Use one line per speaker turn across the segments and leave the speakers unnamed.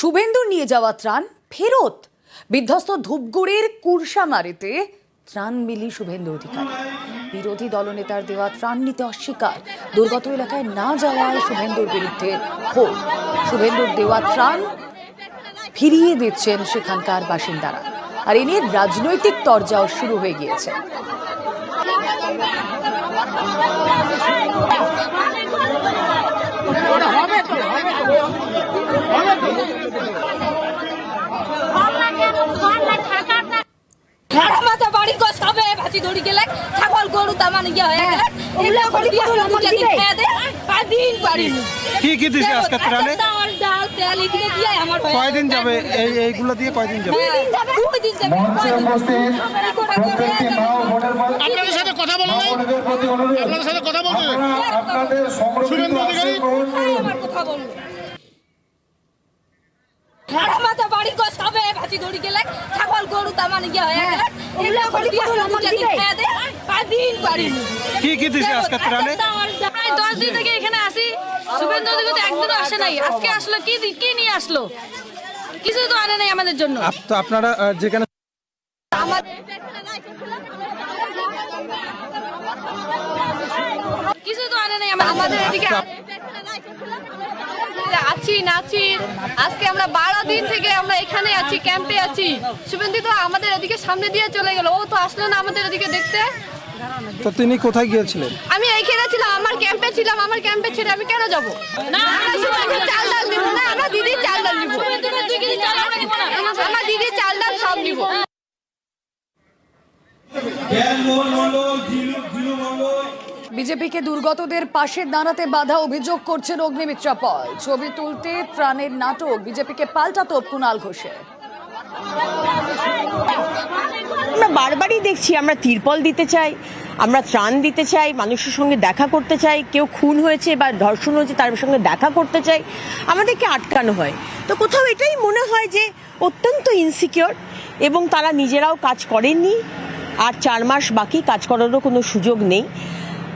শুভেন্দুর নিয়ে যাওয়া ত্রাণ ফেরত। বিধ্বস্ত ধূপগুড়ির কুরসামারিতে ত্রাণ মিলি শুভেন্দু অধিকারী। বিরোধী দলনেতার দেওয়া ত্রাণ নিতে অস্বীকার। দুর্গত এলাকায় না যাওয়ায় শুভেন্দুর বিরুদ্ধে ক্ষোভ। শুভেন্দুর দেওয়া ত্রাণ ফিরিয়ে দিচ্ছেন সেখানকার বাসিন্দারা। আর এ নিয়ে রাজনৈতিক তরজাও শুরু হয়ে গিয়েছে।
আমাদের বাড়ি গো ভাসি ধরি গেলে ছাগল গরু তামান ইয়ে হয়ে গেলে এগুলো করে দিয়ে আমাদের যদি খেয়ে দেয় আর দিন পারিনি
কি কি দিছে আজকে ত্রাণে?
চাল ডাল তেল এগুলো দিয়ে আমার হয়ে
কয়দিন যাবে? এই এইগুলো দিয়ে কয়দিন যাবে?
হ্যাঁ, দুই দিন যাবে। কয়দিন?
উপস্থিত
এই করে করে
প্রত্যেকটি মা ও বোনের প্রতি-
আপনাদের সাথে কথা বলো নাই?
বোনদের প্রতি অনুরোধ।
আপনাদের সাথে কথা বলতে
আপনাদের সংরক্ষিত
অধিকারী?
আমার কথা বলল আমাদের বাড়ি গো সবে ভাসি ধরি গেলে ছাগল গরু তামান ইয়ে হয়ে গেলে
কি কি দিছে আজকে ত্রাণে
দশ দিন থেকে এখানে আসি শুভেন্দু অধিকারী একদিনও আসে নাই। আজকে আসলো কি দি- কি নিয়ে আসলো? কিছু তো আনে নাই আমাদের জন্য।
তো আপনারা যেখানে
কিছু তো আনে নাই আমাদের আমাদের এদিকে আছি নাচি আজকে আমরা বারো দিন থেকে আমরা এখানে আছি ক্যাম্পে আছি শুভেন্দু তো আমাদের এদিকে সামনে দিয়ে চলে গেল ও তো আসলো না আমাদের এদিকে দেখতে
তো তিনি কোথায় গিয়েছিলেন
আমি এইখানে ছিলাম আমার ক্যাম্পে ছিলাম আমার ক্যাম্পে ছেড়ে আমি কেন যাব না আমরা শুভেন্দু চাল ডাল নিব না আমরা দিদি চাল ডাল নিব আমার দিদি চাল ডাল সব নিব
বিজেপিকে দুর্গতদের পাশে দাঁড়াতে বাধা অভিযোগ করছেন অগ্নিমিত্রা পল। ছবি তুলতে ত্রাণের নাটক বিজেপিকে পাল্টা তোপ কুণাল ঘোষের।
আমরা বারবারই দেখছি, আমরা তিরপল দিতে চাই, আমরা ত্রাণ দিতে চাই, মানুষের সঙ্গে দেখা করতে চাই, কেউ খুন হয়েছে বা ধর্ষণ হয়েছে তার সঙ্গে দেখা করতে চাই, আমাদেরকে আটকানো হয়। তো কোথাও এটাই মনে হয় যে অত্যন্ত ইনসিকিওর এবং তারা নিজেরাও কাজ করেননি, আর চার মাস বাকি কাজ করারও কোনো সুযোগ নেই।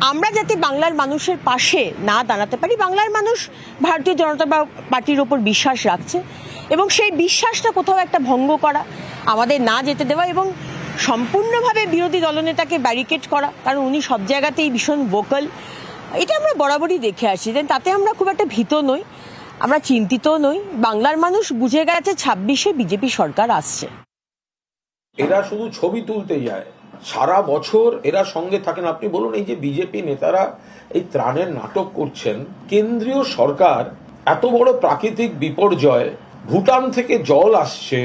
আমরা যাতে বাংলার মানুষের পাশে না দাঁড়াতে পারি, বাংলার মানুষ ভারতীয় জনতা পার্টির ওপর বিশ্বাস রাখছে এবং সেই বিশ্বাসটা কোথাও একটা ভঙ্গ করা, আমাদের না যেতে দেওয়া এবং সম্পূর্ণভাবে বিরোধী দলনেতাকে ব্যারিকেড করা, কারণ উনি সব জায়গাতেই ভীষণ ভোকাল এটা আমরা বরাবরই দেখে আসি দেন তাতে আমরা খুব একটা ভীত নই, আমরা চিন্তিত নই। বাংলার মানুষ বুঝে গেছে ছাব্বিশে বিজেপি সরকার আসছে।
এরা শুধু ছবি তুলতে যায়। সারা বছর এরা সঙ্গে থাকেন। আপনি বলুন, এই যে বিজেপি নেতারা এই ত্রাণের নাটক করছেন, কেন্দ্রীয় সরকার এত বড় প্রাকৃতিক বিপর্যয়, ভুটান থেকে জল আসছে,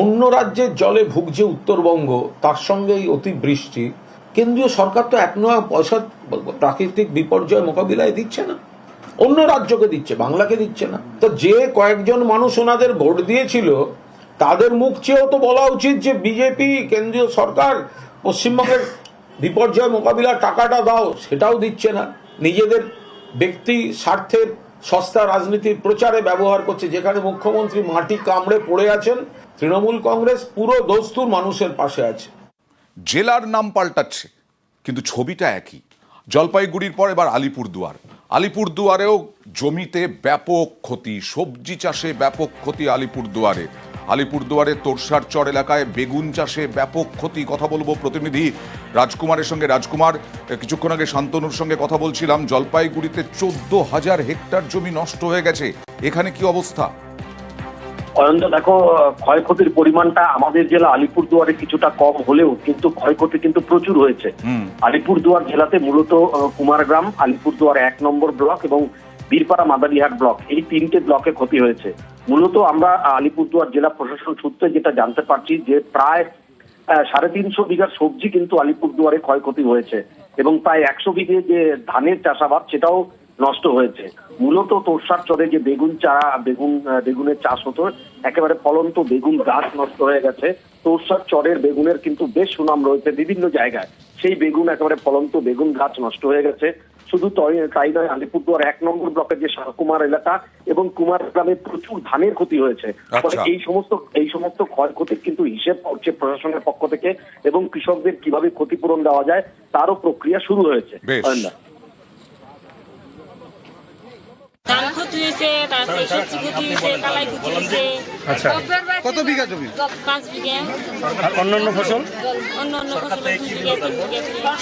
অন্য রাজ্যের জলে ভুগছে উত্তরবঙ্গ, তার সঙ্গে এই অতিবৃষ্টি, কেন্দ্রীয় সরকার তো এক নয় পয়সা প্রাকৃতিক বিপর্যয় মোকাবিলায় দিচ্ছে না। অন্য রাজ্যকে দিচ্ছে, বাংলাকে দিচ্ছে না। তো যে কয়েকজন মানুষ ওনাদের ভোট দিয়েছিল, তাদের মুখ চেয়েও তো বলা উচিত যে বিজেপি, কেন্দ্রীয় সরকার পশ্চিমবঙ্গের বিপর্যয় মোকাবিলা টাকাটা দাও, সেটাও দিচ্ছে না। নিজেদের ব্যক্তি স্বার্থের সস্তা রাজনীতির প্রচারে ব্যবহার করছে, যেখানে মুখ্যমন্ত্রী মাটি কামড়ে পড়ে আছেন, তৃণমূল কংগ্রেস পুরো দস্তুর মানুষের পাশে আছে।
জেলার নাম পাল্টাচ্ছে, কিন্তু ছবিটা একই। জলপাইগুড়ির পর এবার আলিপুরদুয়ার। আলিপুরদুয়ারেও জমিতে ব্যাপক ক্ষতি, সবজি চাষে ব্যাপক ক্ষতি আলিপুরদুয়ারে। আলিপুরদুয়ারে তোরসার চর এলাকায় বেগুন চাষে ব্যাপক ক্ষতি কথা বলব প্রতিনিধি রাজকুমারের সঙ্গে। রাজকুমার কিছুক্ষণ আগে শান্তনুর সঙ্গে কথা বলছিলাম জলপাইগুড়িতে চোদ্দ হাজার হেক্টর জমি নষ্ট হয়ে গেছে। এখানে কি অবস্থা?
অয়ন্ত দেখো ক্ষয়ক্ষতির পরিমাণটা আমাদের জেলা আলিপুরদুয়ারে কিছুটা কম হলেও কিন্তু ক্ষয়ক্ষতি কিন্তু প্রচুর হয়েছে। আলিপুরদুয়ার জেলাতে মূলত কুমারগ্রাম আলিপুরদুয়ার এক নম্বর ব্লক এবং বীরপাড়া মাদারিহাট ব্লক এই তিনটে ব্লকে ক্ষতি হয়েছে। মূলত আমরা আলিপুরদুয়ার জেলা প্রশাসন সূত্রে যেটা জানতে পারছি যে প্রায় সাড়ে তিনশো বিঘা সবজি কিন্তু আলিপুরদুয়ারে ক্ষয়ক্ষতি হয়েছে এবং প্রায় একশো বিঘে যে ধানের চাষাবাদ সেটাও নষ্ট হয়েছে। মূলত তোরসার চরে যে বেগুন চারা, বেগুন বেগুনের চাষ হতো, একেবারে ফলন্ত বেগুন গাছ নষ্ট হয়ে গেছে। তোরসার চরের বেগুনের কিন্তু বেশ সুনাম রয়েছে বিভিন্ন জায়গায়। সেই বেগুন একেবারে ফলন্ত বেগুন গাছ নষ্ট হয়ে গেছে। শুধু তই- নয় আলিপুরদুয়ার এক নম্বর ব্লকের যে শাহকুমার এলাকা এবং কুমার গ্রামে প্রচুর ধানের ক্ষতি হয়েছে। ফলে
আচ্ছা।
এই সমস্ত এই সমস্ত ক্ষয়ক্ষতির কিন্তু হিসেব করছে প্রশাসনের পক্ষ থেকে এবং কৃষকদের কীভাবে ক্ষতিপূরণ দেওয়া যায় তারও প্রক্রিয়া শুরু হয়েছে
বেশ।
অয়নদা।
ধান ক্ষতি হয়েছে
হয়েছে তারপরে সবজি ক্ষতি হয়েছে কালাই ক্ষতি হয়েছে।
আচ্ছা। কত বিঘা জমি?
পাঁচ বিঘে।
আর অন্যান্য ফসল?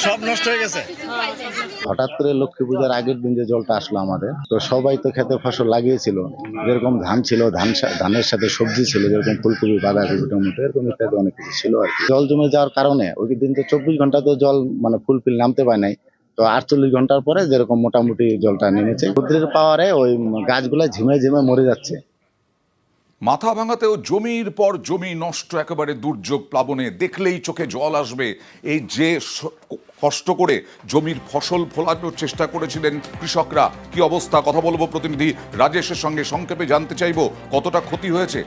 সব নষ্ট হয়ে গেছে?
হঠাৎ করে লক্ষ্মী পূজার আগের দিন যে জলটা আসলো আমাদের তো সবাই তো খেতে ফসল লাগিয়েছিল। যেরকম ধান ছিল ধান ধানের সাথে সবজি ছিল যেরকম ফুলকপি বাঁধাকপি টমেটো এরকম ইত্যাদি অনেক কিছু ছিল আর জল জমে যাওয়ার কারণে ওই দিন তো চব্বিশ ঘণ্টা তো জল মানে ফুলফিল নামতে পায় নাই। তো আটচল্লিশ ঘণ্টার পরে যেরকম মোটামুটি জলটা নেমেছে রুদ্রের পাওয়ারে ওই গাছগুলা ঝিমে ঝিমে মরে যাচ্ছে।
মাথা ভাঙাতেও জমির পর জমি নষ্ট, একেবারে দুর্যোগ প্লাবনে। দেখলেই চোখে জল আসবে। এই যে কষ্ট করে জমির ফসল ফলানোর চেষ্টা করেছিলেন কৃষকরা, কি অবস্থা? কথা বলব প্রতিনিধি রাজেশের সঙ্গে। সংক্ষেপে জানতে চাইব কতটা ক্ষতি হয়েছে।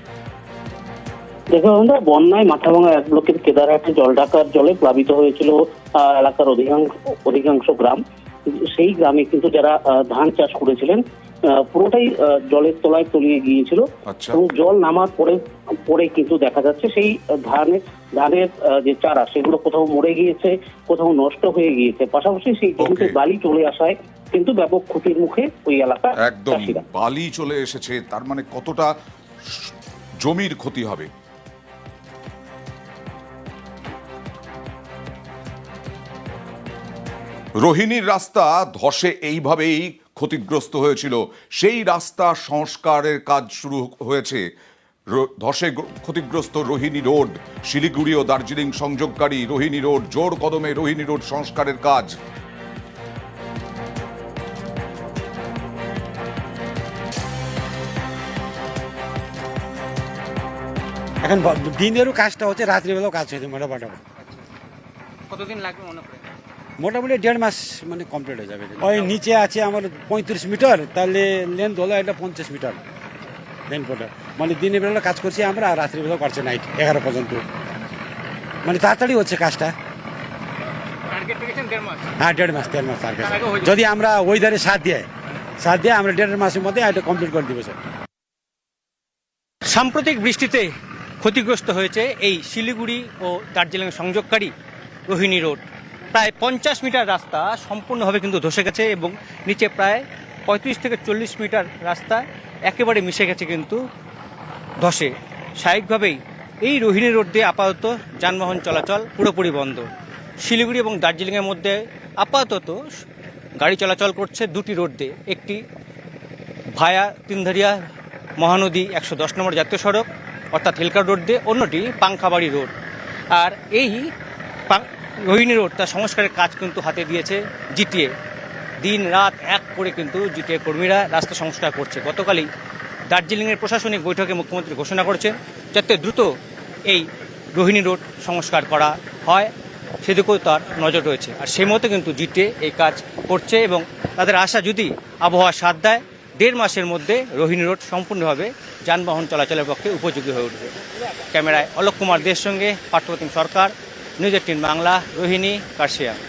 দেখুন বন্যায় মাথাভাঙা এক ব্লকের কেদারহাটে জল ঢাকার জলে প্লাবিত হয়েছিল এলাকার অধিকাংশ অধিকাংশ গ্রাম। সেই গ্রামে কিন্তু যারা ধান চাষ করেছিলেন পুরোটাই জলের তলায় তলিয়ে গিয়েছিল।
আচ্ছা।
এবং জল নামার পরে পরে কিন্তু দেখা যাচ্ছে সেই ধানের ধানের যে চারা সেগুলো কোথাও মরে গিয়েছে কোথাও নষ্ট হয়ে গিয়েছে। পাশাপাশি সেই জমিতে বালি চলে আসায় কিন্তু ব্যাপক ক্ষতির মুখে ওই এলাকার
একদম। বালি চলে এসেছে তার মানে কতটা জমির ক্ষতি হবে? রোহিণীর রাস্তা ধসে এইভাবেই ক্ষতিগ্রস্ত হয়েছিল। সেই রাস্তা সংস্কারের কাজ শুরু হয়েছে। রো- ধসে ক্ষতিগ্রস্ত রোহিণী রোড শিলিগুড়ি ও দার্জিলিং সংযোগকারী রোহিণী রোড জোর কদমে রোহিণী রোড সংস্কারের কাজ।
এখন দিনেরও কাজটা হচ্ছে রাত্রিবেলাও কাজ হয়েছে মোটামুটি।
কতদিন লাগবে মনে করে?
মোটামুটি দেড় মাস মানে কমপ্লিট হয়ে যাবে ওই নিচে আছে আমার পঁয়ত্রিশ মিটার তাহলে লেন্থ হলো এটা পঞ্চাশ মিটার। লেন পোটার মানে দিনের বেলা কাজ করছি আমরা আর রাত্রিবেলা করছে নাইট এগারো পর্যন্ত। মানে তাড়াতাড়ি হচ্ছে কাজটা। হ্যাঁ দেড় মাস দেড় মাস টার্গেট যদি আমরা ওয়েদারে সাথ দিয়ে সাথ দিয়ে আমরা দেড় মাসের মধ্যে এটা কমপ্লিট করে দিব স্যার
সাম্প্রতিক বৃষ্টিতে ক্ষতিগ্রস্ত হয়েছে এই শিলিগুড়ি ও দার্জিলিং সংযোগকারী রোহিণী রোড। প্রায় পঞ্চাশ মিটার রাস্তা সম্পূর্ণভাবে কিন্তু ধসে গেছে এবং নিচে প্রায় পঁয়ত্রিশ থেকে চল্লিশ মিটার রাস্তা একেবারে মিশে গেছে কিন্তু ধসে। স্বাভাবিকভাবেই এই রোহিণী রোড দিয়ে আপাতত যানবাহন চলাচল পুরোপুরি বন্ধ। শিলিগুড়ি এবং দার্জিলিংয়ের মধ্যে আপাতত গাড়ি চলাচল করছে দুটি রোড দিয়ে। একটি ভায়া তিনধারিয়া মহানদী একশো দশ নম্বর জাতীয় সড়ক, অর্থাৎ হিলকা রোড দিয়ে, অন্যটি পাংখাবাড়ি রোড। আর এই রোহিণী রোড, তার সংস্কারের কাজ কিন্তু হাতে দিয়েছে জিটিএ। দিন রাত এক করে কিন্তু জিটিএ কর্মীরা রাস্তা সংস্কার করছে। গতকালই দার্জিলিংয়ের প্রশাসনিক বৈঠকে মুখ্যমন্ত্রী ঘোষণা করেছেন যাতে দ্রুত এই রোহিণী রোড সংস্কার করা হয়। সেদিকেও তার নজর রয়েছে। আর সেই মতো কিন্তু জিটে এই কাজ করছে এবং তাদের আশা যদি আবহাওয়া সাথ দেয়, দেড় মাসের মধ্যে রোহিণী রোড সম্পূর্ণভাবে যানবাহন চলাচলের পক্ষে উপযোগী হয়ে উঠবে। ক্যামেরায় অলোক কুমার দের সঙ্গে পার্থপ্রতিম সরকার। News eighteen Bangla Rohini Kurseong.